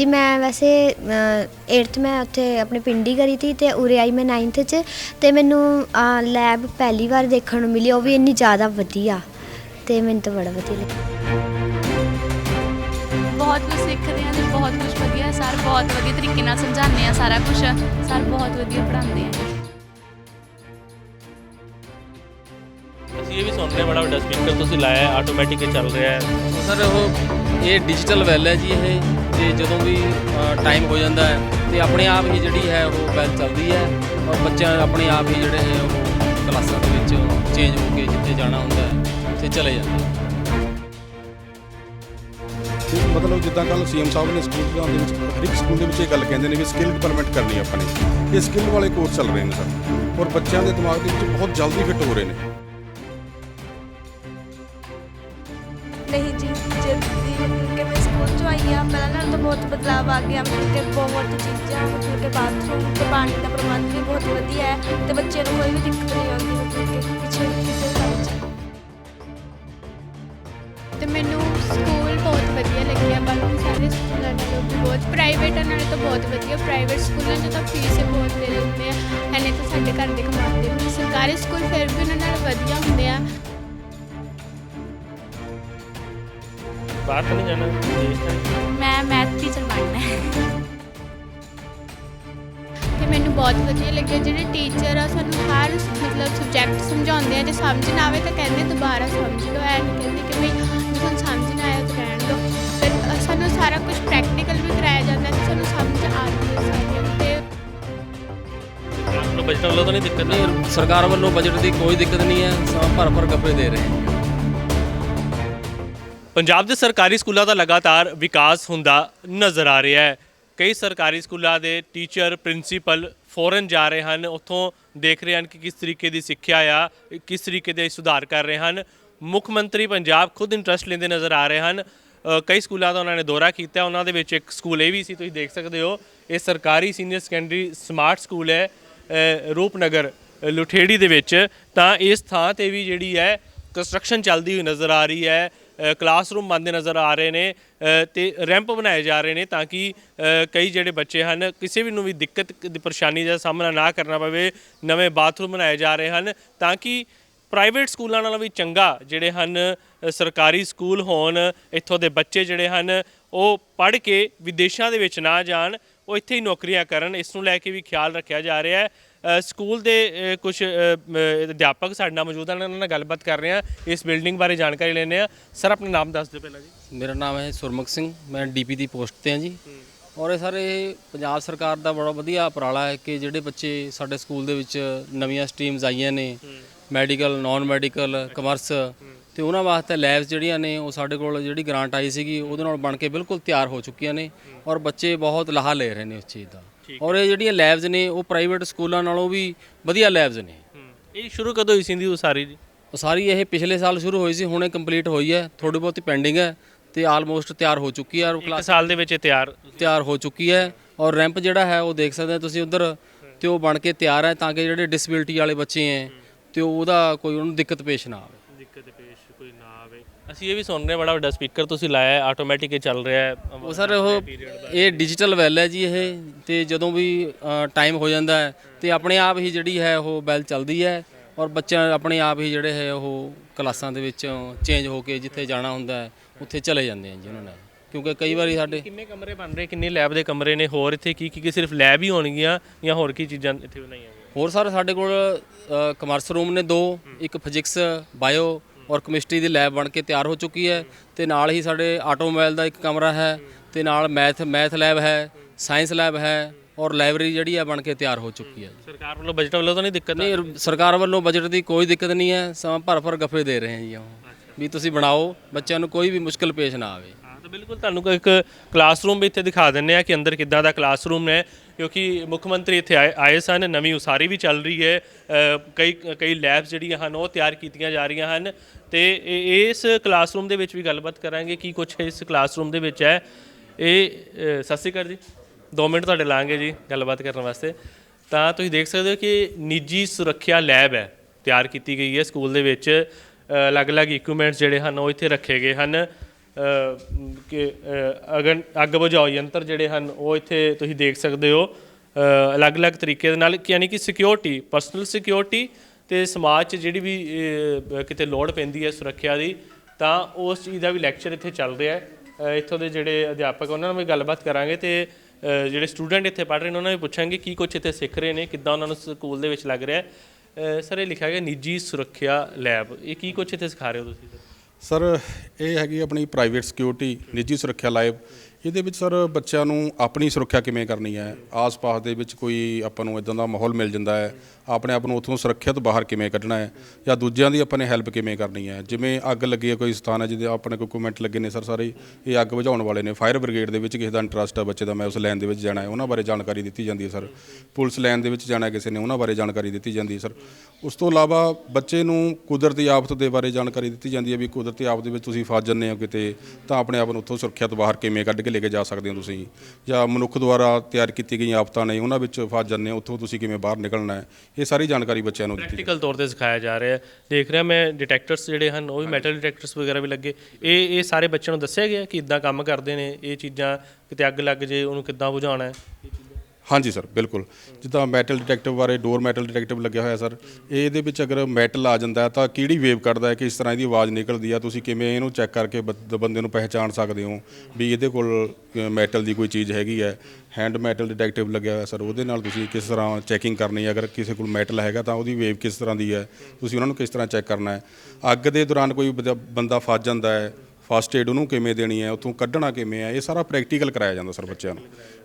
ਜੀ ਮੈਂ ਵੈਸੇ 8th ਮੈਂ ਉੱਥੇ ਆਪਣੇ ਪਿੰਡ ਹੀ ਕਰੀ ਤੀ ਤੇ ਉਰੇ ਆਈ ਮੈਂ 9th ਚ ਤੇ ਮੈਨੂੰ ਲੈਬ ਪਹਿਲੀ ਵਾਰ ਦੇਖਣ ਨੂੰ ਮਿਲੀ ਉਹ ਵੀ ਇੰਨੀ ਜ਼ਿਆਦਾ ਵਧੀਆ ਤੇ ਮੈਨੂੰ ਤਾਂ ਬੜਾ ਵਧੀਆ ਲੱਗਿਆ ਬਹੁਤ ਕੁਝ ਸਿੱਖਦੇ ਆ ਤੇ ਬਹੁਤ ਕੁਝ ਵਧੀਆ ਸਰ ਬਹੁਤ ਵਧੀਆ ਤਰੀਕੇ ਨਾਲ ਸਮਝਾਉਂਦੇ ਆ ਸਾਰਾ ਕੁਝ ਸਰ ਬਹੁਤ ਵਧੀਆ ਪੜ੍ਹਾਉਂਦੇ ਆ। ਅਸੀਂ ਇਹ ਵੀ ਸੁਣ ਰਹੇ ਬੜਾ ਵੱਡਾ ਸਪੀਕਰ ਤੁਸੀਂ ਲਾਇਆ ਹੈ ਆਟੋਮੈਟਿਕ ਚੱਲ ਰਿਹਾ ਹੈ। ਸਰ ਉਹ ਇਹ ਡਿਜੀਟਲ ਵੈਲ ਹੈ ਜੀ ਇਹ ਤੇ ਜਦੋਂ ਵੀ ਟਾਈਮ ਹੋ ਜਾਂਦਾ ਹੈ ਤੇ ਆਪਣੇ ਆਪ ਹੀ ਜਿਹੜੀ ਹੈ ਉਹ ਵੈਲ ਚੱਲਦੀ ਹੈ ਔਰ ਬੱਚਿਆਂ ਆਪਣੇ ਆਪ ਹੀ ਜਿਹੜੇ ਹੈ ਉਹ ਕਲਾਸਾਂ ਦੇ ਵਿੱਚ ਚੇਂਜ ਹੋ ਕੇ ਜਿੱਥੇ ਜਾਣਾ ਹੁੰਦਾ ਹੈ ਉੱਥੇ ਚਲੇ ਜਾਂਦੇ ਹੈ ਇਹ ਮਤਲਬ ਜਿੱਦਾਂ ਕੱਲ ਸੀਐਮ ਸਾਹਿਬ ਨੇ ਸਕੂਲ ਦੇ ਵਿੱਚ ਹਰ ਇੱਕ ਸਕੂਲ ਦੇ ਵਿੱਚ ਇਹ ਗੱਲ ਕਹਿੰਦੇ ਨੇ ਵੀ ਸਕਿੱਲ ਡਿਵੈਲਪਮੈਂਟ ਕਰਨੀ ਆਪਾਂ ਨੇ ਇਹ ਸਕਿੱਲ ਵਾਲੇ ਕੋਰਸ ਚੱਲ ਰਹੇ ਨੇ ਸਰ ਔਰ ਬੱਚਿਆਂ ਦੇ ਦਿਮਾਗ ਦੇ ਵਿੱਚ ਬਹੁਤ ਜਲਦੀ ਫਿੱਟ ਹੋ ਰਹੇ ਨੇ। ਨਹੀਂ ਜੀ ਬਦਲਾਅ ਆ ਗਿਆ। ਮਤਲਬ ਕਿ ਬਹੁਤ ਚੀਜ਼ਾਂ ਮਤਲਬ ਕਿ ਬਾਥਰੂਮ ਤੇ ਪਾਣੀ ਦਾ ਪ੍ਰਬੰਧ ਵੀ ਬਹੁਤ ਵਧੀਆ ਹੈ ਤੇ ਬੱਚੇ ਨੂੰ ਕੋਈ ਵੀ ਦਿੱਕਤ ਨਹੀਂ ਆਉਂਦੀ ਮਤਲਬ ਕਿ ਪਿੱਛੇ ਕਿਸੇ ਸਾਈਡ ਚ ਤੇ ਮੈਨੂੰ ਸਕੂਲ ਬਹੁਤ ਵਧੀਆ ਲੱਗਿਆ ਬਾਕੀ ਸਾਰੇ ਸਕੂਲਾਂ ਨਾਲੋਂ ਵੀ ਬਹੁਤ ਪ੍ਰਾਈਵੇਟ ਨਾਲੋਂ ਤਾਂ ਬਹੁਤ ਵਧੀਆ ਪ੍ਰਾਈਵੇਟ ਸਕੂਲਾਂ 'ਚ ਤਾਂ ਫੀਸ ਹੀ ਬਹੁਤ ਦੇ ਦਿੰਦੇ ਆ ਐਨੇ ਤਾਂ ਸਾਡੇ ਘਰ ਦੇ ਕਮਾਉਂਦੇ ਵੀ ਸਰਕਾਰੀ ਸਕੂਲ ਫਿਰ ਵੀ ਉਹਨਾਂ ਨਾਲ ਵਧੀਆ ਹੁੰਦੇ ਆ। ਬਾਹਰ ਤਾਂ ਨਹੀਂ ਜਾਣਾ ਦੇਸ਼ ਤਾਂ ਮੈਂ ਮੈਥ ਟੀਚਰ ਬਣਨਾ ਹੈ। ਤੇ ਮੈਨੂੰ ਬਹੁਤ ਵਧੀਆ ਲੱਗਿਆ, ਜਿਹੜੇ ਟੀਚਰ ਆ, ਸਾਨੂੰ ਹਰ ਮਤਲਬ ਸਬਜੈਕਟ ਸਮਝਾਉਂਦੇ ਆ, ਜੇ ਸਮਝ ਨਾ ਆਵੇ ਤਾਂ ਕਹਿੰਦੇ ਦੁਬਾਰਾ ਸਮਝ ਲਓ। ਐ ਨਹੀਂ ਕਹਿੰਦੇ ਕਿ ਵੀ ਜੇ ਤੁਹਾਨੂੰ ਸਮਝ ਨਾ ਆਇਆ ਤਾਂ ਰਹਿਣ ਦਿਓ। ਫਿਰ ਸਾਨੂੰ ਸਾਰਾ ਕੁਝ ਪ੍ਰੈਕਟੀਕਲ ਵੀ ਕਰਾਇਆ ਜਾਂਦਾ ਤੇ ਸਾਨੂੰ ਸਮਝ ਆ ਹੈ ਸਾਰੀਆਂ ਤੇ। ਨੂੰ ਬਜਟ ਵੱਲੋਂ ਤਾਂ ਨਹੀਂ ਦਿੱਕਤ ਨਹੀਂ ਸਰਕਾਰ ਵੱਲੋਂ ਬਜਟ ਦੀ ਕੋਈ ਦਿੱਕਤ ਨਹੀਂ ਹੈ ਸਮਾਂ ਭਰ ਭਰ ਗੱਪੇ ਦੇ ਰਹੇ ਪੰਜਾਬ ਦੇ ਸਰਕਾਰੀ ਸਕੂਲਾਂ ਦਾ ਲਗਾਤਾਰ ਵਿਕਾਸ ਹੁੰਦਾ ਨਜ਼ਰ ਆ ਰਿਹਾ ਹੈ। ਕਈ ਸਰਕਾਰੀ ਸਕੂਲਾਂ ਦੇ ਟੀਚਰ, ਪ੍ਰਿੰਸੀਪਲ ਫੋਰਨ ਜਾ ਰਹੇ ਹਨ। ਉੱਥੋਂ ਦੇਖ ਰਹੇ ਹਨ ਕਿ ਕਿਸ ਤਰੀਕੇ ਦੀ ਸਿੱਖਿਆ ਆ, ਕਿਸ ਤਰੀਕੇ ਦੇ ਸੁਧਾਰ ਕਰ ਰਹੇ ਹਨ। ਮੁੱਖ ਮੰਤਰੀ ਪੰਜਾਬ ਖੁਦ ਇੰਟਰਸਟ ਲੈਂਦੇ ਨਜ਼ਰ ਆ ਰਹੇ ਹਨ। ਕਈ ਸਕੂਲਾਂ ਦਾ ਉਹਨਾਂ ਨੇ ਦੌਰਾ ਕੀਤਾ। ਉਹਨਾਂ ਦੇ ਵਿੱਚ ਇੱਕ ਸਕੂਲ ਇਹ ਵੀ ਸੀ, ਤੁਸੀਂ ਦੇਖ ਸਕਦੇ ਹੋ। ਇਹ ਸਰਕਾਰੀ ਸੀਨੀਅਰ ਸੈਕੰਡਰੀ ਸਮਾਰਟ ਸਕੂਲ ਹੈ ਰੂਪਨਗਰ, ਲੁਠੇੜੀ ਦੇ ਵਿੱਚ। ਤਾਂ ਇਸ ਥਾਂ ਤੇ ਵੀ ਜਿਹੜੀ ਹੈ ਕੰਸਟਰਕਸ਼ਨ ਚੱਲਦੀ ਹੋਈ ਨਜ਼ਰ ਆ ਰਹੀ ਹੈ। ਕਲਾਸਰੂਮ ਬਣਦੇ ਨਜ਼ਰ ਆ ਰਹੇ ਨੇ ਅ, ਤੇ ਰੈਂਪ ਬਣਾਏ ਜਾ ਰਹੇ ਨੇ ਤਾਂ ਕਿ ਕਈ ਜਿਹੜੇ ਬੱਚੇ ਹਨ ਕਿਸੇ ਵੀ ਨੂੰ ਵੀ ਦਿੱਕਤ ਦੀ ਪਰੇਸ਼ਾਨੀ ਦਾ ਸਾਹਮਣਾ ਨਾ ਕਰਨਾ ਪਵੇ ਨਵੇਂ ਬਾਥਰੂਮ ਬਣਾਏ ਜਾ ਰਹੇ ਹਨ ਤਾਂ ਕਿ ਪ੍ਰਾਈਵੇਟ ਸਕੂਲਾਂ ਨਾਲੋਂ ਵੀ ਚੰਗਾ ਜਿਹੜੇ ਹਨ ਸਰਕਾਰੀ ਸਕੂਲ ਹੋਣ ਇੱਥੋਂ ਦੇ ਬੱਚੇ ਜਿਹੜੇ ਹਨ ਉਹ ਪੜ੍ਹ ਕੇ ਵਿਦੇਸ਼ਾਂ ਦੇ ਵਿੱਚ ਨਾ ਜਾਣ ਉਹ ਇੱਥੇ ਹੀ ਨੌਕਰੀਆਂ ਕਰਨ ਇਸ ਨੂੰ ਲੈ ਕੇ ਵੀ ਖਿਆਲ ਰੱਖਿਆ ਜਾ ਰਿਹਾ ਹੈ। ਸਕੂਲ ਦੇ ਕੁਝ ਅਧਿਆਪਕ ਸਾਡੇ ਨਾਲ ਮੌਜੂਦ ਹਨ ਉਹਨਾਂ ਨਾਲ ਗੱਲਬਾਤ ਕਰ ਰਹੇ ਹਾਂ ਇਸ ਬਿਲਡਿੰਗ ਬਾਰੇ ਜਾਣਕਾਰੀ ਲੈਣੇ ਆ ਸਰ ਆਪਣਾ ਨਾਮ ਦੱਸ ਦਿਓ ਪਹਿਲਾਂ ਜੀ। ਮੇਰਾ ਨਾਮ ਹੈ ਸੁਰਮੁਖ ਸਿੰਘ ਮੈਂ ਡੀਪੀ ਦੀ ਪੋਸਟ ਤੇ ਹਾਂ ਜੀ। ਔਰ ਇਹ ਸਾਰੇ ਪੰਜਾਬ ਸਰਕਾਰ ਦਾ ਬੜਾ ਵਧੀਆ ਉਪਰਾਲਾ ਹੈ ਕਿ ਜਿਹੜੇ ਬੱਚੇ ਸਾਡੇ ਸਕੂਲ ਦੇ ਵਿੱਚ ਨਵੀਆਂ ਸਟਰੀਮਸ ਆਈਆਂ ਨੇ ਮੈਡੀਕਲ ਨਾਨ ਮੈਡੀਕਲ ਕਮਰਸ ਤੇ ਉਹਨਾਂ ਵਾਸਤੇ ਲੈਬਸ ਜਿਹੜੀਆਂ ਨੇ ਉਹ ਸਾਡੇ ਕੋਲ ਜਿਹੜੀ ਗ੍ਰਾਂਟ ਆਈ ਸੀਗੀ ਉਹਦੇ ਨਾਲ ਬਣ ਕੇ ਬਿਲਕੁਲ ਤਿਆਰ ਹੋ ਚੁੱਕੀਆਂ ਨੇ। ਔਰ ਬੱਚੇ ਬਹੁਤ ਲਾਹਾ ਲੈ ਰਹੇ ਨੇ ਉਸ ਚੀਜ਼ ਦਾ। ਔਰ ਇਹ ਜਿਹੜੀਆਂ ਲੈਬਸ ਨੇ ਉਹ ਪ੍ਰਾਈਵੇਟ ਸਕੂਲਾਂ ਨਾਲੋਂ ਵੀ ਵਧੀਆ ਲੈਬਸ ਨੇ। ਇਹ ਸ਼ੁਰੂ ਕਦੋਂ ਹੋਈ ਸੀ ਦੀ ਉਸਾਰੀ ਜੀ ਉਹ ਸਾਰੀ ਇਹ ਪਿਛਲੇ ਸਾਲ ਸ਼ੁਰੂ ਹੋਈ ਸੀ ਹੁਣੇ ਕੰਪਲੀਟ ਹੋਈ ਹੈ ਥੋੜੀ ਬਹੁਤੀ ਪੈਂਡਿੰਗ ਹੈ ਤੇ ਆਲਮੋਸਟ ਤਿਆਰ ਹੋ ਚੁੱਕੀ ਹੈ ਔਰ ਇੱਕ ਸਾਲ ਦੇ ਵਿੱਚ ਇਹ ਤਿਆਰ ਤਿਆਰ ਹੋ ਚੁੱਕੀ ਹੈ ਔਰ ਰੈਂਪ ਜਿਹੜਾ ਹੈ ਉਹ ਦੇਖ ਸਕਦੇ ਹੋ ਤੁਸੀਂ ਉਧਰ ਤੇ ਉਹ ਬਣ ਕੇ ਤਿਆਰ ਹੈ ਤਾਂ ਕਿ ਜਿਹੜੇ ਡਿਸੇਬਿਲਟੀ ਵਾਲੇ ਬੱਚੇ ਹੈ। ਤੇ ਉਹਦਾ ਕੋਈ ਉਹਨੂੰ ਦਿੱਕਤ ਪੇਸ਼ ਨਾ ਆਵੇ। ਪੇਸ਼ ਕੋਈ ਨਾ ਆਵੇ। ਅਸੀਂ ਇਹ ਵੀ ਸੁਣ ਰਹੇ ਹਾਂ ਬੜਾ ਵੱਡਾ ਸਪੀਕਰ ਤੁਸੀਂ ਲਾਇਆ ਹੈ ਆਟੋਮੈਟਿਕ ਇਹ ਚੱਲ ਰਿਹਾ ਹੈ। ਉਹ ਸਰ ਉਹ ਇਹ ਡਿਜੀਟਲ ਵੈਲ ਹੈ ਜੀ ਇਹ ਤੇ ਜਦੋਂ ਵੀ ਟਾਈਮ ਹੋ ਜਾਂਦਾ ਹੈ ਤੇ ਆਪਣੇ ਆਪ ਹੀ ਜਿਹੜੀ ਹੈ ਉਹ ਬੈਲ ਚੱਲਦੀ ਹੈ ਔਰ ਬੱਚਿਆਂ ਆਪਣੇ ਆਪ ਹੀ ਜਿਹੜੇ ਹੈ ਉਹ ਕਲਾਸਾਂ ਦੇ ਵਿੱਚ ਚੇਂਜ ਹੋ ਕੇ ਜਿੱਥੇ ਜਾਣਾ ਹੁੰਦਾ ਹੈ ਉੱਥੇ ਚਲੇ ਜਾਂਦੇ ਆ ਜੀ ਉਹਨਾਂ ਨਾਲ। ਕਿਉਂਕਿ ਕਈ ਵਾਰੀ ਸਾਡੇ ਕਿੰਨੇ ਕਮਰੇ ਬਣ ਰਹੇ ਕਿੰਨੇ ਲੈਬ ਦੇ ਕਮਰੇ ਨੇ ਹੋਰ ਇੱਥੇ ਕੀ ਕੀ ਕੀ ਸਿਰਫ ਲੈਬ ਹੀ ਹੋਣਗੀਆਂ ਜਾਂ ਹੋਰ ਕੀ ਚੀਜ਼ਾਂ ਇੱਥੇ ਬਣਾਈਆਂ ਗਈਆਂ ਹੋਰ ਸਰ ਸਾਡੇ ਕੋਲ ਕਮਰਸ ਰੂਮ ਨੇ ਦੋ ਇੱਕ ਫਿਜ਼ਿਕਸ ਬਾਇਓ ਔਰ ਕੈਮਿਸਟਰੀ ਦੀ ਲੈਬ ਬਣ ਕੇ ਤਿਆਰ ਹੋ ਚੁੱਕੀ ਹੈ ਤੇ ਨਾਲ ਹੀ ਸਾਡੇ ਆਟੋਮੋਬਾਈਲ ਦਾ ਇੱਕ ਕਮਰਾ ਹੈ ਤੇ ਨਾਲ ਮੈਥ ਮੈਥ ਲੈਬ ਹੈ ਸਾਇੰਸ ਲੈਬ ਹੈ ਔਰ ਲਾਇਬ੍ਰੇਰੀ ਜਿਹੜੀ ਹੈ ਬਣ ਕੇ ਤਿਆਰ ਹੋ ਚੁੱਕੀ ਹੈ ਸਰਕਾਰ ਵੱਲੋਂ ਬਜਟ ਵੱਲੋਂ ਤਾਂ ਨਹੀਂ ਦਿੱਕਤ ਨਹੀਂ ਸਰਕਾਰ ਵੱਲੋਂ ਬਜਟ ਦੀ ਕੋਈ ਦਿੱਕਤ ਨਹੀਂ ਹੈ ਸਮਾਂ ਭਰ ਭਰ ਗੱਫੇ ਦੇ ਰਹੇ ਹਾਂ ਜੀ ਉਹ। ਵੀ ਤੁਸੀਂ ਬਣਾਓ ਬੱਚਿਆਂ ਨੂੰ ਕੋਈ ਵੀ ਮੁਸ਼ਕਲ ਪੇਸ਼ ਨਾ ਆਵੇ। ਤਾਂ ਬਿਲਕੁਲ ਤੁਹਾਨੂੰ ਇੱਕ ਕਲਾਸਰੂਮ ਵੀ ਇੱਥੇ ਦਿਖਾ ਦਿੰਨੇ ਆ ਕਿ ਅੰਦਰ ਕਿੱਦਾਂ ਦਾ ਕਲਾਸਰੂਮ ਹੈ ਕਿਉਂਕਿ ਮੁੱਖ ਮੰਤਰੀ ਇੱਥੇ ਆਏ ਆਏ ਸਨ ਨਵੀਂ ਉਸਾਰੀ ਵੀ ਚੱਲ ਰਹੀ ਹੈ ਅ, ਕਈ ਕਈ ਲੈਬਸ ਜਿਹੜੀਆਂ ਹਨ ਉਹ ਤਿਆਰ ਕੀਤੀਆਂ ਜਾ ਰਹੀਆਂ ਹਨ ਤੇ ਇਹ- ਇਸ ਕਲਾਸਰੂਮ ਦੇ ਵਿੱਚ ਵੀ ਗੱਲਬਾਤ ਕਰਾਂਗੇ ਕੀ ਕੁਝ ਇਸ ਕਲਾਸਰੂਮ ਦੇ ਵਿੱਚ ਹੈ। ਇਹ ਅ, ਸਤਿ ਸ਼੍ਰੀ ਅਕਾਲ ਜੀ। 2 ਮਿੰਟ ਤੁਹਾਡੇ ਲਾਂਗੇ ਜੀ ਗੱਲਬਾਤ ਕਰਨ ਵਾਸਤੇ। ਤਾਂ ਤੁਸੀਂ ਦੇਖ ਸਕਦੇ ਹੋ ਕਿ ਨਿੱਜੀ ਸੁਰੱਖਿਆ ਲੈਬ ਹੈ ਤਿਆਰ ਕੀਤੀ ਗਈ ਹੈ ਸਕੂਲ ਦੇ ਵਿੱਚ। ਅ, ਅਲੱਗ-ਅਲੱਗ ਇਕਵਿਪਮੈਂਟਸ ਜਿਹੜੇ ਹਨ ਉਹ ਇੱਥੇ ਰੱਖੇ ਗਏ ਹਨ। ਕਿ ਅਗਨ, ਅੱਗ ਬੁਝਾਓ ਯੰਤਰ ਜਿਹੜੇ ਹਨ, ਉਹ ਇੱਥੇ ਤੁਸੀਂ ਦੇਖ ਸਕਦੇ ਹੋ। ਅਲੱਗ-ਅਲੱਗ ਤਰੀਕੇ ਦੇ ਨਾਲ, ਯਾਨੀ ਕਿ ਸਿਕਿਉਰਿਟੀ ਪਰਸਨਲ ਸਿਕਿਉਰਿਟੀ ਤੇ ਸਮਾਜ 'ਚ ਜਿਹੜੀ ਵੀ ਕਿਤੇ ਲੋੜ ਪੈਂਦੀ ਹੈ ਸੁਰੱਖਿਆ ਦੀ, ਤਾਂ ਉਸ ਚੀਜ਼ ਦਾ ਵੀ ਲੈਕਚਰ ਇੱਥੇ ਚੱਲ ਰਿਹਾ ਹੈ। ਇੱਥੋਂ ਦੇ ਜਿਹੜੇ ਅਧਿਆਪਕ, ਉਹਨਾਂ ਨਾਲ ਵੀ ਗੱਲਬਾਤ ਕਰਾਂਗੇ ਤੇ ਜਿਹੜੇ ਸਟੂਡੈਂਟ ਇੱਥੇ ਪੜ੍ਹ ਰਹੇ ਨੇ, ਉਹਨਾਂ ਨੂੰ ਵੀ ਪੁੱਛਾਂਗੇ ਕੀ ਕੁਝ ਇੱਥੇ ਸਿੱਖ ਰਹੇ ਨੇ, ਕਿੱਦਾਂ ਉਹਨਾਂ ਨੂੰ ਸਕੂਲ ਦੇ ਵਿੱਚ ਲੱਗ ਰਿਹਾ ਹੈ। ਸਰ, ਇਹ ਲਿਖਿਆ ਗਿਆ ਨਿੱਜੀ ਸੁਰੱਖਿਆ ਲੈਬ। ਇਹ ਕੀ ਕੁਝ ਇੱਥੇ ਸਿਖਾ ਰਹੇ ਹੋ ਤੁਸੀਂ ਸਰ ਇਹ ਹੈਗੀ ਆਪਣੀ ਪ੍ਰਾਈਵੇਟ ਸਿਕਿਉਰਿਟੀ ਨਿੱਜੀ ਸੁਰੱਖਿਆ ਲਾਈਵ ਇਹਦੇ ਵਿੱਚ ਸਰ ਬੱਚਿਆਂ ਨੂੰ ਆਪਣੀ ਸੁਰੱਖਿਆ ਕਿਵੇਂ ਕਰਨੀ ਹੈ? ਆਸ-ਪਾਸ ਦੇ ਵਿੱਚ ਕੋਈ ਆਪਾਂ ਨੂੰ ਇਦਾਂ ਦਾ ਮਾਹੌਲ ਮਿਲ ਜਾਂਦਾ ਹੈ? ਆਪਣੇ ਆਪ ਨੂੰ ਉੱਥੋਂ ਸੁਰੱਖਿਅਤ ਬਾਹਰ ਕਿਵੇਂ ਕੱਢਣਾ ਹੈ? ਜਾਂ ਦੂਜਿਆਂ ਦੀ ਆਪਾਂ ਨੇ ਹੈਲਪ ਕਿਵੇਂ ਕਰਨੀ ਹੈ? ਜਿਵੇਂ ਅੱਗ ਲੱਗੀ ਹੈ, ਕੋਈ ਸਥਾਨ ਹੈ ਜਿਹਦੇ ਆਪਣੇ ਕੋਈ ਕਮੈਂਟ ਲੱਗੇ ਨੇ ਸਰ ਸਾਰੇ, ਇਹ ਅੱਗ ਬੁਝਾਉਣ ਵਾਲੇ ਨੇ। ਫਾਇਰ ਬ੍ਰਿਗੇਡ ਦੇ ਵਿੱਚ ਕਿਸੇ ਦਾ ਇੰਟਰਸਟ ਹੈ ਬੱਚੇ ਦਾ, ਮੈਂ ਉਸ ਲਾਈਨ ਦੇ ਵਿੱਚ ਜਾਣਾ ਹੈ। ਉਹਨਾਂ ਬਾਰੇ ਜਾਣਕਾਰੀ ਦਿੱਤੀ ਜਾਂਦੀ ਹੈ ਸਰ। ਪੁਲਿਸ ਲਾਈਨ ਦੇ ਵਿੱਚ ਜਾਣਾ ਕਿਸੇ ਨੇ, ਉਹਨਾਂ ਬਾਰੇ ਜਾਣਕਾਰੀ ਦਿੱਤੀ ਜਾਂਦੀ ਹੈ ਸਰ। ਉਸ ਤੋਂ ਇਲਾਵਾ ਬੱਚੇ ਨੂੰ ਕੁਦਰਤੀ ਆਫਤ ਦੇ ਬਾਰੇ ਜਾਣਕਾਰੀ ਦਿੱਤੀ ਜਾਂਦੀ ਹੈ ਵੀ ਕੁਦਰਤੀ ਆਫਤ ਦੇ ਵਿੱਚ ਤੁਸੀਂ ਫਸ ਜੰਨੇ ਹੋ ਕਿਤੇ, ਤਾਂ ਆਪਣੇ ਆਪ ਨੂੰ ਉੱਥੋਂ ਸੁਰੱਖਿਅਤ ਬਾਹਰ ਕਿਵੇਂ ਕੱਢ ਕੇ ਲੈ ਕੇ ਜਾ ਸਕਦੇ ਹੋ ਤੁਸੀਂ? ਜਾਂ ਮਨੁੱਖ ਦੁਆਰਾ ਤਿਆਰ ਕੀਤੀ ਗਈਆਂ ਆਫਤਾਂ ਨੇ ਉਹਨਾਂ ਵਿੱਚ ਫਸ ਜੰਨੇ ਹੋ ਉੱਥੋਂ ਤੁਸੀਂ ਕਿਵੇਂ ਬਾਹਰ ਨਿਕਲਣਾ ਹੈ? ਇਹ ਸਾਰੀ ਜਾਣਕਾਰੀ ਬੱਚਿਆਂ ਨੂੰ ਦਿੱਤੀ ਪ੍ਰੈਕਟੀਕਲ ਤੌਰ ਤੇ ਸਿਖਾਇਆ ਜਾ ਰਿਹਾ ਹੈ। ਦੇਖ ਰਿਹਾ ਮੈਂ ਡਿਟੈਕਟਰਸ ਜਿਹੜੇ ਹਨ ਉਹ ਵੀ ਮੈਟਲ ਡਿਟੈਕਟਰਸ ਵਗੈਰਾ ਵੀ ਲੱਗੇ। ਇਹ ਇਹ ਸਾਰੇ ਬੱਚਿਆਂ ਨੂੰ ਦੱਸਿਆ ਗਿਆ ਕਿ ਇਦਾਂ ਕੰਮ ਕਰਦੇ ਨੇ ਇਹ ਚੀਜ਼ਾਂ ਕਿਤੇ ਅੱਗ ਲੱਗ ਜੇ ਉਹਨੂੰ ਕਿੱਦਾਂ ਬੁਝਾਉਣਾ ਹੈ? ਹਾਂਜੀ ਸਰ, ਬਿਲਕੁਲ। ਜਿੱਦਾਂ ਮੈਟਲ ਡਿਟੈਕਟਿਵ ਬਾਰੇ ਡੋਰ ਮੈਟਲ ਡਿਟੈਕਟਿਵ ਲੱਗਿਆ ਹੋਇਆ ਸਰ ਇਹ ਦੇ ਵਿੱਚ ਅਗਰ ਮੈਟਲ ਆ ਜਾਂਦਾ ਤਾਂ ਕਿਹੜੀ ਵੇਵ ਕੱਢਦਾ ਹੈ ਕਿਸ ਤਰ੍ਹਾਂ ਇਹਦੀ ਆਵਾਜ਼ ਨਿਕਲਦੀ ਆ? ਤੁਸੀਂ ਕਿਵੇਂ ਇਹਨੂੰ ਚੈੱਕ ਕਰਕੇ ਬ ਬੰਦੇ ਨੂੰ ਪਹਿਚਾਣ ਸਕਦੇ ਹੋ ਵੀ ਇਹਦੇ ਕੋਲ ਮੈਟਲ ਦੀ ਕੋਈ ਚੀਜ਼ ਹੈਗੀ ਹੈ? ਹੈਂਡ ਮੈਟਲ ਡਿਟੈਕਟਿਵ ਲੱਗਿਆ ਹੋਇਆ ਸਰ, ਉਹਦੇ ਨਾਲ ਤੁਸੀਂ ਕਿਸ ਤਰ੍ਹਾਂ ਚੈਕਿੰਗ ਕਰਨੀ ਹੈ? ਅਗਰ ਕਿਸੇ ਕੋਲ ਮੈਟਲ ਹੈਗਾ ਤਾਂ ਉਹਦੀ ਵੇਵ ਕਿਸ ਤਰ੍ਹਾਂ ਦੀ ਹੈ? ਤੁਸੀਂ ਉਹਨਾਂ ਨੂੰ ਕਿਸ ਤਰ੍ਹਾਂ ਚੈੱਕ ਕਰਨਾ ਹੈ? ਅੱਗ ਦੇ ਦੌਰਾਨ ਕੋਈ ਬਦ, ਬੰਦਾ ਫਸ ਜਾਂਦਾ ਹੈ ਫਸਟ ਏਡ ਉਹਨੂੰ ਕਿਵੇਂ ਦੇਣੀ ਹੈ, ਉੱਥੋਂ ਕੱਢਣਾ ਕਿਵੇਂ ਹੈ, ਇਹ ਸਾਰਾ ਪ੍ਰੈਕਟੀਕਲ ਕਰਾਇਆ ਜਾਂਦਾ ਸਰ ਬੱਚਿਆਂ ਨੂੰ।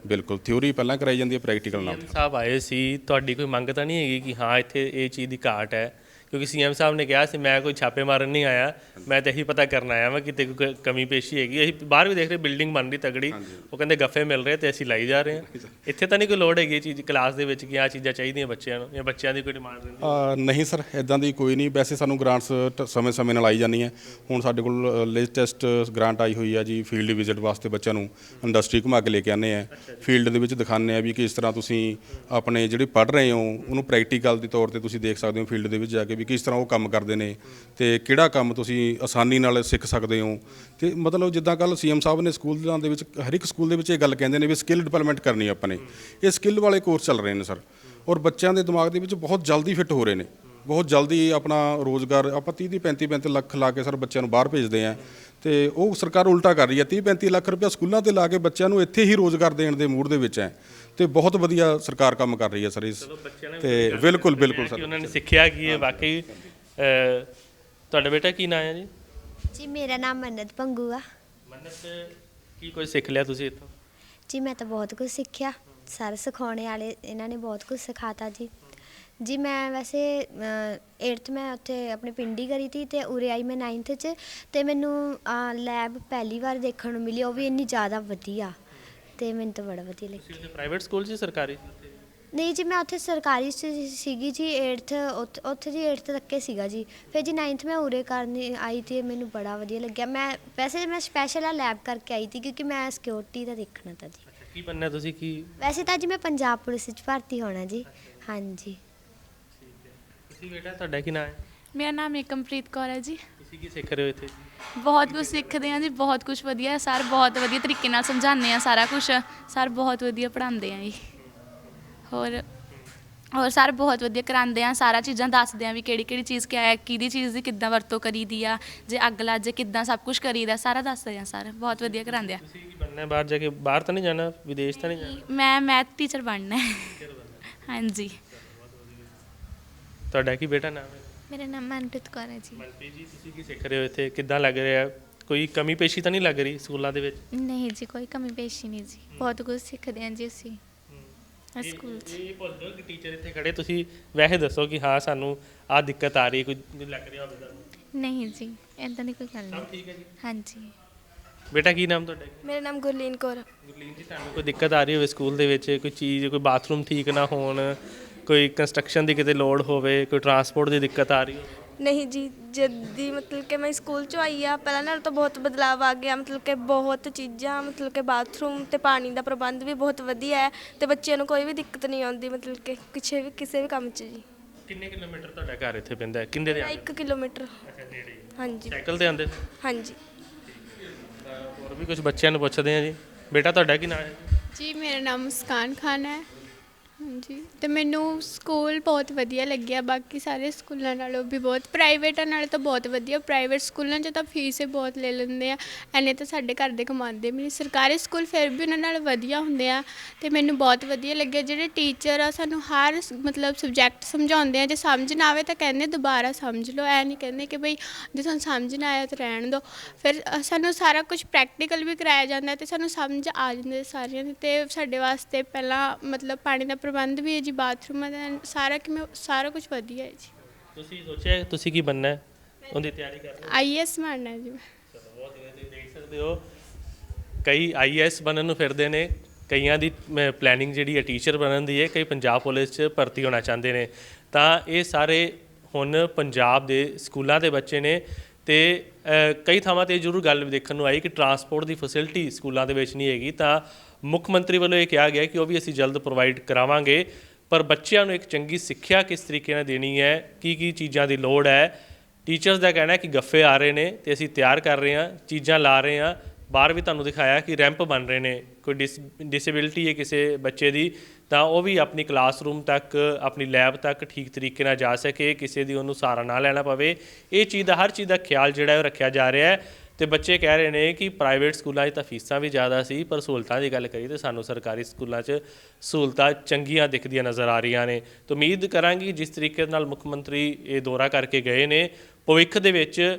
ਬਿਲਕੁਲ ਥਿਊਰੀ ਪਹਿਲਾਂ ਕਰਾਈ ਜਾਂਦੀ ਹੈ ਪ੍ਰੈਕਟੀਕਲ ਨਾਲ। ਸਾਹਿਬ ਆਏ ਸੀ, ਤੁਹਾਡੀ ਕੋਈ ਮੰਗ ਤਾਂ ਨਹੀਂ ਹੈਗੀ ਕਿ ਹਾਂ, ਇੱਥੇ ਇਹ ਚੀਜ਼ ਦੀ ਘਾਟ ਹੈ? ਕਿਉਂਕਿ ਸੀਐਮ ਸਾਹਿਬ ਨੇ ਕਿਹਾ ਸੀ ਮੈਂ ਕੋਈ ਛਾਪੇ ਮਾਰਨ ਨਹੀਂ ਆਇਆ। ਮੈਂ ਤਾਂ ਇਹੀ ਪਤਾ ਕਰਨ ਆਇਆ ਮੈਂ ਕਿਤੇ ਕੋਈ ਕਮੀ ਪੇਸ਼ੀ ਹੈਗੀ। ਅਸੀਂ ਬਾਹਰ ਵੀ ਦੇਖ ਰਹੇ ਬਿਲਡਿੰਗ ਬਣ ਰਹੀ ਤਗੜੀ। ਉਹ ਕਹਿੰਦੇ ਗੱਫੇ ਮਿਲ ਰਹੇ ਤੇ ਅਸੀਂ ਲਾਈ ਜਾ ਰਹੇ ਹਾਂ। ਇੱਥੇ ਤਾਂ ਨਹੀਂ ਕੋਈ ਲੋੜ ਹੈਗੀ ਚੀਜ਼ ਕਲਾਸ ਦੇ ਵਿੱਚ ਕਿ ਆਹ ਚੀਜ਼ਾਂ ਚਾਹੀਦੀਆਂ ਬੱਚਿਆਂ ਨੂੰ ਜਾਂ ਬੱਚਿਆਂ ਦੀ ਕੋਈ ਡਿਮਾਂਡ ਰਹਿੰਦੀ ਨਹੀਂ ਸਰ ਇਦਾਂ ਦੀ ਕੋਈ ਨਹੀਂ। ਵੈਸੇ ਸਾਨੂੰ ਗ੍ਰਾਂਟਸ ਸਮੇਂ-ਸਮੇਂ ਨਾਲ ਆਈ ਜਾਂਦੀਆਂ। ਹੁਣ ਸਾਡੇ ਕੋਲ ਲੇਟੈਸਟ ਗ੍ਰਾਂਟ ਆਈ ਹੋਈ ਆ ਜੀ ਫੀਲਡ ਵਿਜ਼ਿਟ ਵਾਸਤੇ ਬੱਚਿਆਂ ਨੂੰ। ਇੰਡਸਟਰੀ ਘੁਮਾ ਕੇ ਲੈ ਕੇ ਆਉਂਦੇ ਆ। ਫੀਲਡ ਦੇ ਵਿੱਚ ਦਿਖਾਉਂਦੇ ਆ ਵੀ ਕਿਸ ਤਰ੍ਹਾਂ ਤੁਸੀਂ ਆਪਣੇ ਜਿਹੜੇ ਪੜ੍ਹ ਰਹੇ ਹੋ ਉਹਨੂੰ ਪ੍ਰੈਕਟੀਕਲ ਦੇ ਤੌਰ ਤੇ ਤੁਸੀਂ ਦੇਖ ਸਕਦੇ ਹੋ। ਫੀਲਡ ਦੇ ਵਿੱਚ ਜਾ ਕੇ ਵੀ ਕਿਸ ਤਰ੍ਹਾਂ ਉਹ ਕੰਮ ਕਰਦੇ ਨੇ ਤੇ ਕਿਹੜਾ ਕੰਮ ਤੁਸੀਂ ਆਸਾਨੀ ਨਾਲ ਸਿੱਖ ਸਕਦੇ ਹੋ? ਤੇ ਮਤਲਬ ਜਿੱਦਾਂ ਕੱਲ ਸੀਐਮ ਸਾਹਿਬ ਨੇ ਸਕੂਲਾਂ ਦੇ ਵਿੱਚ ਹਰ ਇੱਕ ਸਕੂਲ ਦੇ ਵਿੱਚ ਇਹ ਗੱਲ ਕਹਿੰਦੇ ਨੇ ਵੀ ਸਕਿੱਲ ਡਿਵੈਲਪਮੈਂਟ ਕਰਨੀ ਆਪਾਂ ਨੇ ਇਹ ਸਕਿੱਲ ਵਾਲੇ ਕੋਰਸ ਚੱਲ ਰਹੇ ਨੇ ਸਰ। ਔਰ ਬੱਚਿਆਂ ਦੇ ਦਿਮਾਗ ਦੇ ਵਿੱਚ ਬਹੁਤ ਜਲਦੀ ਫਿੱਟ ਹੋ ਰਹੇ ਨੇ। ਬਹੁਤ ਜਲਦੀ ਆਪਣਾ ਰੋਜ਼ਗਾਰ, ਆਪਾਂ 30 ਦੀ 35 35 ਲੱਖ ਲਾ ਕੇ ਸਰ ਬੱਚਿਆਂ ਨੂੰ ਬਾਹਰ ਭੇਜਦੇ ਆ। ਤੇ ਉਹ ਸਰਕਾਰ ਉਲਟਾ ਕਰ ਰਹੀ ਹੈ। 30 35 ਲੱਖ ਰੁਪਇਆ ਸਕੂਲਾਂ ਤੇ ਲਾ ਕੇ ਬੱਚਿਆਂ ਨੂੰ ਇੱਥੇ ਹੀ ਰੋਜ਼ਗਾਰ ਦੇਣ ਦੇ ਮੂਡ ਦੇ ਵਿੱਚ ਹੈ। ਤੇ ਬਹੁਤ ਵਧੀਆ ਸਰਕਾਰ ਕੰਮ ਕਰ ਰਹੀ ਹੈ ਸਰ ਇਸ ਤੇ ਬਿਲਕੁਲ ਬਿਲਕੁਲ ਸਰ। ਉਹਨਾਂ ਨੇ ਸਿੱਖਿਆ ਕਿ ਇਹ ਵਾਕਈ ਤੁਹਾਡਾ ਬੇਟਾ ਕੀ ਨਾਂ ਹੈ ਜੀ? ਜੀ ਮੇਰਾ ਨਾਮ ਮੰਨਤ ਭੰਗੂ ਆ। ਮੰਨਤ ਕੀ ਕੁਝ ਸਿੱਖ ਲਿਆ ਤੁਸੀਂ ਇੱਥੋਂ? ਜੀ ਮੈਂ ਤਾਂ ਬਹੁਤ ਕੁਝ ਸਿੱਖਿਆ। ਸਰ ਸਿਖਾਉਣੇ ਵਾਲੇ ਇਹਨਾਂ ਨੇ ਬਹੁਤ ਕੁਝ ਸਿਖਾਤਾ ਜੀ। ਜੀ ਮੈਂ ਵੈਸੇ 8th ਮੈਂ ਉੱਥੇ ਆਪਣੇ ਪਿੰਡ ਹੀ ਕਰੀ ਤੀ ਤੇ ਉਰੇ ਆਈ ਮੈਂ 9th ਚ ਤੇ ਮੈਨੂੰ ਲੈਬ ਪਹਿਲੀ ਵਾਰ ਦੇਖਣ ਨੂੰ ਮਿਲੀ ਉਹ ਵੀ ਇੰਨੀ ਜ਼ਿਆਦਾ ਵਧੀਆ। ਤੇ ਮੈਨੂੰ ਤਾਂ ਬੜਾ ਵਧੀਆ ਲੱਗਿਆ। ਤੁਸੀਂ ਉੱਥੇ ਪ੍ਰਾਈਵੇਟ ਸਕੂਲ 'ਚ ਸਰਕਾਰੀ? ਨਹੀਂ ਜੀ ਮੈਂ ਉੱਥੇ ਸਰਕਾਰੀ ਚ ਸੀਗੀ ਜੀ 8th ਉੱਥੇ- ਉੱਥੇ ਜੀ 8th ਤੱਕੇ ਸੀਗਾ ਜੀ। ਫਿਰ ਜੀ 9th ਮੈਂ ਉਰੇ ਕਰਨੀ ਆਈ ਤੇ ਮੈਨੂੰ ਬੜਾ ਵਧੀਆ ਲੱਗਿਆ। ਮੈਂ ਵੈਸੇ ਮੈਂ ਸਪੈਸ਼ਲ ਆ ਲੈਬ ਕਰਕੇ ਆਈ ਤੀ ਕਿਉਂਕਿ ਮੈਂ ਸਿਕਿਉਰਿਟੀ ਦਾ ਦੇਖਣਾ ਤਾਂ ਜੀ। ਅੱਛਾ ਕੀ ਬੰਨਾ ਤੁਸੀਂ ਕੀ? ਵੈਸੇ ਤਾਂ ਜੀ ਮੈਂ ਪੰਜਾਬ ਪੁਲਿਸ ਵਿੱਚ ਭਰਤੀ ਹੋਣਾ ਜੀ। ਹਾਂਜੀ। ਤੁਸੀਂ ਬੇਟਾ ਤੁਹਾਡਾ ਕੀ ਨਾਂ ਹੈ? ਮੇਰਾ ਨਾਮ ਏਕਮਪ੍ਰੀਤ ਕੌਰ ਹੈ ਜੀ। ਤੁਸੀਂ ਕੀ ਸਿੱਖ ਰਹੇ ਹੋ ਇੱਥੇ? ਬਹੁਤ ਕੁਝ ਸਿੱਖਦੇ ਹਾਂ ਜੀ ਬਹੁਤ ਕੁਝ ਵਧੀਆ। ਸਰ ਬਹੁਤ ਵਧੀਆ ਤਰੀਕੇ ਨਾਲ ਸਮਝਾਉਂਦੇ ਆ ਸਾਰਾ ਕੁਝ ਸਰ ਬਹੁਤ ਵਧੀਆ ਪੜ੍ਹਾਉਂਦੇ ਆ ਜੀ। ਹੋਰ ਹੋਰ ਸਰ ਬਹੁਤ ਵਧੀਆ ਕਰਾਉਂਦੇ ਆ ਸਾਰਾ ਚੀਜ਼ਾਂ ਦੱਸਦੇ ਆ ਵੀ ਕਿਹੜੀ ਕਿਹੜੀ ਚੀਜ਼ ਕਿਆ ਹੈ ਕਿਹਦੀ ਚੀਜ਼ ਦੀ ਕਿੱਦਾਂ ਵਰਤੋਂ ਕਰੀਦੀ ਆ ਜੇ ਅੱਗ ਲੱਗ ਜੇ ਕਿੱਦਾਂ ਸਭ ਕੁਝ ਕਰੀਦਾ ਸਾਰਾ ਦੱਸਦੇ ਆ ਸਰ ਬਹੁਤ ਵਧੀਆ ਕਰਾਉਂਦੇ ਆ। ਤੁਸੀਂ ਕੀ ਹੈ ਬਾਹਰ ਜਾ ਕੇ? ਬਾਹਰ ਤਾਂ ਨਹੀਂ ਜਾਣਾ? ਵਿਦੇਸ਼ ਤਾਂ ਨਹੀਂ ਜਾਣਾ? ਮੈਂ ਮੈਥ ਟੀਚਰ ਬਣਨਾ ਹੈ। ਹਾਂਜੀ। ਤੁਹਾਡਾ ਕੀ ਬੇਟਾ ਨਾਮ ਹੈ? ਮੇਰਾ ਨਾਮ ਮਨਪ੍ਰੀਤ ਕੌਰ ਹੈ ਜੀ। ਮਨਪ੍ਰੀਤ ਜੀ ਤੁਸੀਂ ਕੀ ਸਿੱਖ ਰਹੇ ਹੋ ਇੱਥੇ? ਕਿੱਦਾਂ ਲੱਗ ਰਿਹਾ? ਹੈ? ਕੋਈ ਕਮੀ ਪੇਸ਼ੀ ਤਾਂ ਨਹੀਂ ਲੱਗ ਰਹੀ ਸਕੂਲਾਂ ਦੇ ਵਿੱਚ? ਨਹੀਂ ਜੀ ਕੋਈ ਕਮੀ ਪੇਸ਼ੀ ਨਹੀਂ ਜੀ। ਬਹੁਤ ਕੁਝ ਸਿੱਖਦੇ ਹਾਂ ਜੀ ਅਸੀਂ। ਇਹ- ਸਕੂਲ 'ਚ। ਇਹ ਭੁੱਲ ਜਾਓ ਕਿ ਟੀਚਰ ਇੱਥੇ ਖੜੇ? ਤੁਸੀਂ ਵੈਸੇ ਦੱਸੋ ਕਿ ਹਾਂ ਸਾਨੂੰ ਆਹ ਦਿੱਕਤ ਆ ਰਹੀ ਹੈ ਕੋਈ ਲੱਗ ਰਿਹਾ ਹੋਵੇ ਤਾਂ। ਨਹੀਂ ਜੀ ਇਦਾਂ ਦੀ ਕੋਈ ਗੱਲ ਸਭ ਨਹੀਂ। ਠੀਕ ਹੈ ਜੀ? ਹਾਂਜੀ। ਬੇਟਾ ਕੀ ਨਾਮ ਤੁਹਾਡਾ? ਮੇਰਾ ਨਾਮ ਗੁਰਲੀਨ ਕੌਰ ਗੁਰਲੀਨ ਜੀ ਤੁਹਾਨੂੰ ਕੋਈ ਦਿੱਕਤ ਆ ਰਹੀ ਹੋਵੇ ਸਕੂਲ ਦੇ ਵਿੱਚ? ਕੋਈ ਚੀਜ਼ ਕੋਈ ਬਾਥਰੂਮ ਠੀਕ ਨਾ ਹੋਣ? ਕੋਈ ਕੰਸਟਰਕਸ਼ਨ ਦੀ ਕਿਤੇ ਲੋੜ ਹੋਵੇ ਕੋਈ ਟਰਾਂਸਪੋਰਟ ਦੀ ਦਿੱਕਤ ਆ ਰਹੀ? ਹੋਵੇ ਨਹੀਂ ਜੀ ਜਦ ਦੀ ਮਤਲਬ ਕਿ ਮੈਂ ਸਕੂਲ ਚੋਂ ਆਈ ਆ ਪਹਿਲਾਂ ਨਾਲ ਤਾਂ ਬਹੁਤ ਬਦਲਾਅ ਆ ਗਿਆ ਮਤਲਬ ਕਿ ਬਹੁਤ ਚੀਜ਼ਾਂ ਮਤਲਬ ਕਿ ਬਾਥਰੂਮ ਤੇ ਪਾਣੀ ਦਾ ਪ੍ਰਬੰਧ ਵੀ ਬਹੁਤ ਵਧੀਆ ਹੈ ਤੇ ਬੱਚਿਆਂ ਨੂੰ ਕੋਈ ਵੀ ਦਿੱਕਤ ਨਹੀਂ ਆਉਂਦੀ ਮਤਲਬ ਕਿ ਕਿਸੇ ਵੀ ਕਿਸੇ ਵੀ ਕੰਮ 'ਚ ਜੀ। ਕਿੰਨੇ ਕਿਲੋਮੀਟਰ ਤੁਹਾਡਾ ਘਰ ਇੱਥੇ ਪੈਂਦਾ ਹੈ? ਕਿੰਦੇ ਦੇ ਆਉਂਦੇ? 1 ਕਿਲੋਮੀਟਰ। ਅੱਛਾ ਨੇੜੇ ਹੀ। ਹਾਂਜੀ। ਸਾਈਕਲ ਤੇ ਆਉਂਦੇ? ਹਾਂਜੀ। ਹੋਰ ਵੀ ਕੁਝ ਬੱਚਿਆਂ ਨੂੰ ਪੁੱਛਦੇ ਆ ਜੀ? ਬੇਟਾ ਤੁਹਾਡਾ ਕੀ ਨਾਮ ਹੈ? ਜੀ ਮੇਰਾ ਨਾਮ ਮੁਸਕਾਨ ਖਾਨ ਹੈ। ਹਾਂਜੀ। ਤੇ ਮੈਨੂੰ ਸਕੂਲ ਬਹੁਤ ਵਧੀਆ ਲੱਗਿਆ ਬਾਕੀ ਸਾਰੇ ਸਕੂਲਾਂ ਨਾਲੋਂ ਵੀ ਬਹੁਤ ਪ੍ਰਾਈਵੇਟਾਂ ਨਾਲੋਂ ਤਾਂ ਬਹੁਤ ਵਧੀਆ ਪ੍ਰਾਈਵੇਟ ਸਕੂਲਾਂ 'ਚ ਤਾਂ ਫੀਸ ਹੀ ਬਹੁਤ ਲੈ ਲੈਂਦੇ ਆ ਐਨੇ ਤਾਂ ਸਾਡੇ ਘਰ ਦੇ ਕਮਾਉਂਦੇ ਵੀ ਨਹੀਂ ਸਰਕਾਰੀ ਸਕੂਲ ਫਿਰ ਵੀ ਉਹਨਾਂ ਨਾਲ ਵਧੀਆ ਹੁੰਦੇ ਆ ਤੇ ਮੈਨੂੰ ਬਹੁਤ ਵਧੀਆ ਲੱਗਿਆ ਜਿਹੜੇ ਟੀਚਰ ਆ ਸਾਨੂੰ ਹਰ ਸ- ਮਤਲਬ ਸਬਜੈਕਟ ਸਮਝਾਉਂਦੇ ਆ ਜੇ ਸਮਝ ਨਾ ਆਵੇ ਤਾਂ ਕਹਿੰਦੇ ਦੁਬਾਰਾ ਸਮਝ ਲਓ ਐ ਨਹੀਂ ਕਹਿੰਦੇ ਕਿ ਬਈ ਜੇ ਤੁਹਾਨੂੰ ਸਮਝ ਨਾ ਆਇਆ ਤਾਂ ਰਹਿਣ ਦਿਓ ਫਿਰ ਅ, ਸਾਨੂੰ ਸਾਰਾ ਕੁਝ ਪ੍ਰੈਕਟੀਕਲ ਵੀ ਕਰਾਇਆ ਜਾਂਦਾ ਤੇ ਸਾਨੂੰ ਸਮਝ ਆ ਜਾਂਦੇ ਸਾਰਿਆਂ ਦੀ ਤੇ ਸਾਡੇ ਵਾਸਤੇ ਪਹਿਲਾਂ ਮਤਲਬ ਪਾਣੀ ਦਾ ਪ੍ਰਬੰਧ ਵੀ ਹੈ ਜੀ ਬਾਥਰੂਮਾਂ ਦਾ ਸਾਰਾ ਕਿਵੇਂ ਸਾਰਾ ਕੁਝ ਵਧੀਆ ਹੈ ਜੀ। ਤੁਸੀਂ ਸੋਚਿਆ ਤੁਸੀਂ ਕੀ ਬੰਨਾ ਹੈ? ਉਹਦੀ ਤਿਆਰੀ ਕਰ ਰਹੇ ਹੋ? ਆਈਐਸ ਬਣਨਾ ਹੈ ਜੀ ਮੈਂ। ਚਲੋ ਬਹੁਤ ਵਧੀਆ ਤੁਸੀਂ ਦੇਖ ਸਕਦੇ ਹੋ। ਕਈ ਆਈਐਸ ਬਣਨ ਨੂੰ ਫਿਰਦੇ ਨੇ ਕਈਆਂ ਦੀ ਪਲੈਨਿੰਗ ਜਿਹੜੀ ਹੈ ਟੀਚਰ ਬਣਨ ਦੀ ਹੈ ਕਈ ਪੰਜਾਬ ਪੁਲਿਸ 'ਚ ਭਰਤੀ ਹੋਣਾ ਚਾਹੁੰਦੇ ਨੇ। ਤਾਂ ਇਹ ਸਾਰੇ ਹੁਣ ਪੰਜਾਬ ਦੇ ਸਕੂਲਾਂ ਦੇ ਬੱਚੇ ਨੇ ਤੇ ਅ, ਕਈ ਥਾਵਾਂ ਤੇ ਇਹ ਜ਼ਰੂਰ ਗੱਲ ਦੇਖਣ ਨੂੰ ਆਈ ਕਿ ਟਰਾਂਸਪੋਰਟ ਦੀ ਫੈਸਿਲਿਟੀ ਸਕੂਲਾਂ ਦੇ ਵਿੱਚ ਨਹੀਂ ਹੈਗੀ। ਤਾਂ ਮੁੱਖ ਮੰਤਰੀ ਵੱਲੋਂ ਇਹ ਕਿਹਾ ਗਿਆ ਕਿ ਉਹ ਵੀ ਅਸੀਂ ਜਲਦ ਪ੍ਰੋਵਾਈਡ ਕਰਾਵਾਂਗੇ, ਪਰ ਬੱਚਿਆਂ ਨੂੰ ਇੱਕ ਚੰਗੀ ਸਿੱਖਿਆ ਕਿਸ ਤਰੀਕੇ ਨਾਲ ਦੇਣੀ ਹੈ, ਕੀ ਕੀ ਚੀਜ਼ਾਂ ਦੀ ਲੋੜ ਹੈ ਟੀਚਰਸ ਦਾ ਕਹਿਣਾ ਹੈ ਕਿ ਗੱਫੇ ਆ ਰਹੇ ਨੇ ਤੇ ਅਸੀਂ ਤਿਆਰ ਕਰ ਰਹੇ ਹਾਂ, ਚੀਜ਼ਾਂ ਲਾ ਰਹੇ ਹਾਂ। ਬਾਹਰ ਵੀ ਤੁਹਾਨੂੰ ਦਿਖਾਇਆ ਕਿ ਰੈਂਪ ਬਣ ਰਹੇ ਨੇ, ਕੋਈ ਡਿਸੇਬਿਲਿਟੀ ਹੈ ਕਿਸੇ ਬੱਚੇ ਦੀ, ਤਾਂ ਉਹ ਵੀ ਆਪਣੀ ਕਲਾਸਰੂਮ ਤੱਕ, ਆਪਣੀ ਲੈਬ ਤੱਕ ਠੀਕ ਤਰੀਕੇ ਨਾਲ ਜਾ ਸਕੇ, ਕਿਸੇ ਦੀ ਉਹਨੂੰ ਸਹਾਰਾ ਨਾ ਲੈਣਾ ਪਵੇ। ਇਹ ਚੀਜ਼ ਦਾ, ਹਰ ਚੀਜ਼ ਦਾ ਖਿਆਲ ਜਿਹੜਾ ਉਹ ਰੱਖਿਆ ਜਾ ਰਿਹਾ ਹੈ। ਤੇ ਬੱਚੇ ਕਹਿ ਰਹੇ ਨੇ ਕਿ ਪ੍ਰਾਈਵੇਟ ਸਕੂਲਾਂ 'ਚ ਤਾਂ ਫੀਸਾਂ ਵੀ ਜ਼ਿਆਦਾ ਸੀ, ਪਰ ਸਹੂਲਤਾਂ ਦੀ ਗੱਲ ਕਰੀਏ ਤਾਂ ਸਾਨੂੰ ਸਰਕਾਰੀ ਸਕੂਲਾਂ 'ਚ ਸਹੂਲਤਾਂ ਚੰਗੀਆਂ ਦਿਖਦੀਆਂ ਨਜ਼ਰ ਆ ਰਹੀਆਂ ਨੇ। ਤਾਂ ਉਮੀਦ ਕਰਾਂਗੀ ਜਿਸ ਤਰੀਕੇ ਨਾਲ ਮੁੱਖ ਮੰਤਰੀ ਇਹ ਦੌਰਾ ਕਰਕੇ ਗਏ ਨੇ, ਭਵਿੱਖ ਦੇ ਵਿੱਚ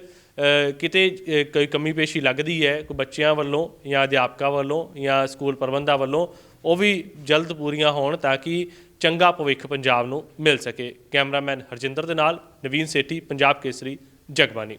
ਕਿਤੇ ਕੋਈ ਕਮੀ ਪੇਸ਼ੀ ਲੱਗਦੀ ਹੈ, ਕੋਈ ਬੱਚਿਆਂ ਵੱਲੋਂ ਜਾਂ ਅਧਿਆਪਕਾਂ ਵੱਲੋਂ ਜਾਂ ਸਕੂਲ ਪ੍ਰਬੰਧਾਂ ਵੱਲੋਂ, ਉਹ ਵੀ ਜਲਦ ਪੂਰੀਆਂ ਹੋਣ ਤਾਂ ਕਿ ਚੰਗਾ ਭਵਿੱਖ ਪੰਜਾਬ ਨੂੰ ਮਿਲ ਸਕੇ। ਕੈਮਰਾਮੈਨ ਹਰਜਿੰਦਰ ਦੇ ਨਾਲ ਨਵੀਨ ਸੇਠੀ, ਪੰਜਾਬ ਕੇਸਰੀ ਜਗਬਾਨੀ